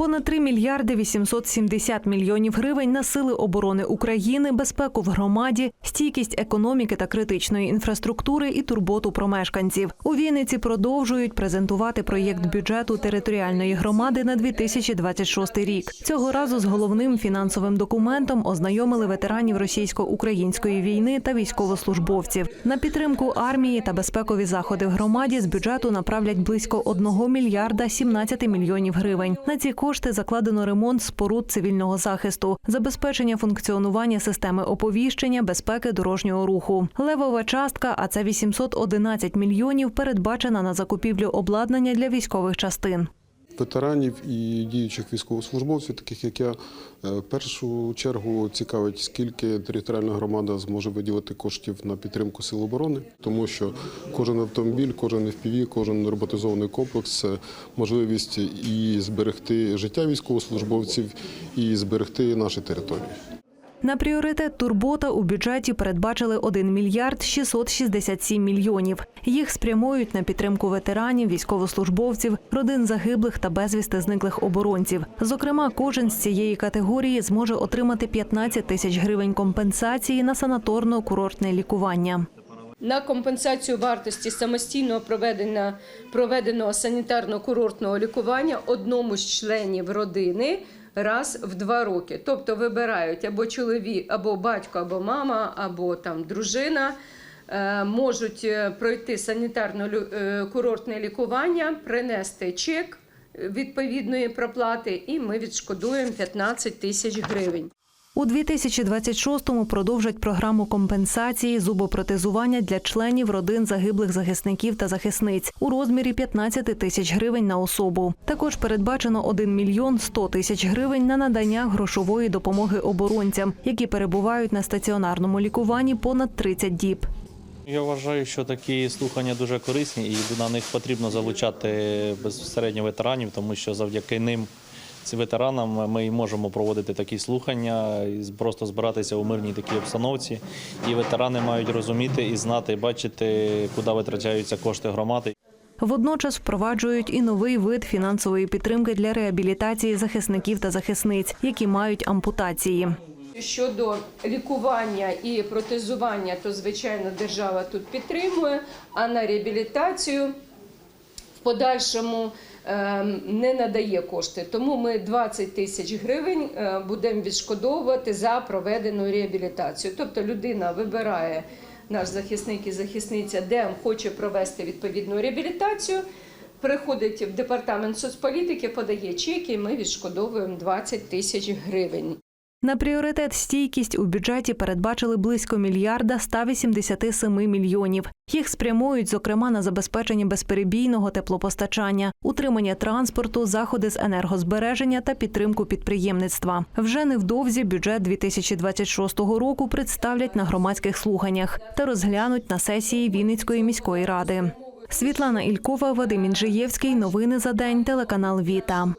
Понад 3 мільярди 870 мільйонів гривень на сили оборони України, безпеку в громаді, стійкість економіки та критичної інфраструктури і турботу про мешканців. У Вінниці продовжують презентувати проєкт бюджету територіальної громади на 2026 рік. Цього разу з головним фінансовим документом ознайомили ветеранів російсько-української війни та військовослужбовців. На підтримку армії та безпекові заходи в громаді з бюджету направлять близько 1 мільярда 17 мільйонів гривень. На ці кошти закладено ремонт споруд цивільного захисту, забезпечення функціонування системи оповіщення, безпеки дорожнього руху. Левова частка, а це 811 мільйонів, передбачена на закупівлю обладнання для військових частин. Ветеранів і діючих військовослужбовців, таких як я, е, в першу чергу цікавить, скільки територіальна громада зможе виділити коштів на підтримку сил оборони, тому що кожен автомобіль, кожен FPV, кожен роботизований комплекс це можливість і зберегти життя військовослужбовців, і зберегти наші території. На пріоритет турбота у бюджеті передбачили 1 мільярд 667 мільйонів. Їх спрямують на підтримку ветеранів, військовослужбовців, родин загиблих та безвісти зниклих оборонців. Зокрема, кожен з цієї категорії зможе отримати 15 тисяч гривень компенсації на санаторно-курортне лікування. на компенсацію вартості самостійного проведення проведеного санітарно-курортного лікування одному з членів родини раз в два роки. Тобто вибирають або чоловік, або батько, або мама, або там дружина. е, Можуть е, пройти санітарно-курортне лікування, принести чек е, відповідної проплати, і ми відшкодуємо 15 тисяч гривень. У 2026-му продовжать програму компенсації зубопротезування для членів родин загиблих захисників та захисниць у розмірі 15 тисяч гривень на особу. Також передбачено 1 мільйон 100 тисяч гривень на надання грошової допомоги оборонцям, які перебувають на стаціонарному лікуванні понад 30 діб. Я вважаю, що такі слухання дуже корисні і на них потрібно залучати безпосередньо ветеранів, тому що завдяки ним, цим ветеранам, ми і можемо проводити такі слухання, просто збиратися у мирній такій обстановці. І ветерани мають розуміти і знати, і бачити, куди витрачаються кошти громади. Водночас впроваджують і новий вид фінансової підтримки для реабілітації захисників та захисниць, які мають ампутації. Щодо лікування і протезування, то звичайно держава тут підтримує, а на реабілітацію подальшому е, не надає кошти. Тому ми 20 тисяч гривень е, будемо відшкодовувати за проведену реабілітацію. Тобто людина вибирає наш захисник і захисниця, де хоче провести відповідну реабілітацію. Приходить в департамент соцполітики, подає чеки, і ми відшкодовуємо 20 тисяч гривень. На пріоритет стійкість у бюджеті передбачили близько мільярда 187 мільйонів. Їх спрямують, зокрема, на забезпечення безперебійного теплопостачання, утримання транспорту, заходи з енергозбереження та підтримку підприємництва. Вже невдовзі бюджет 2026 року представлять на громадських слуханнях та розглянуть на сесії Вінницької міської ради. Світлана Ількова, Вадим Інжиєвський. Новини за день. Телеканал Віта.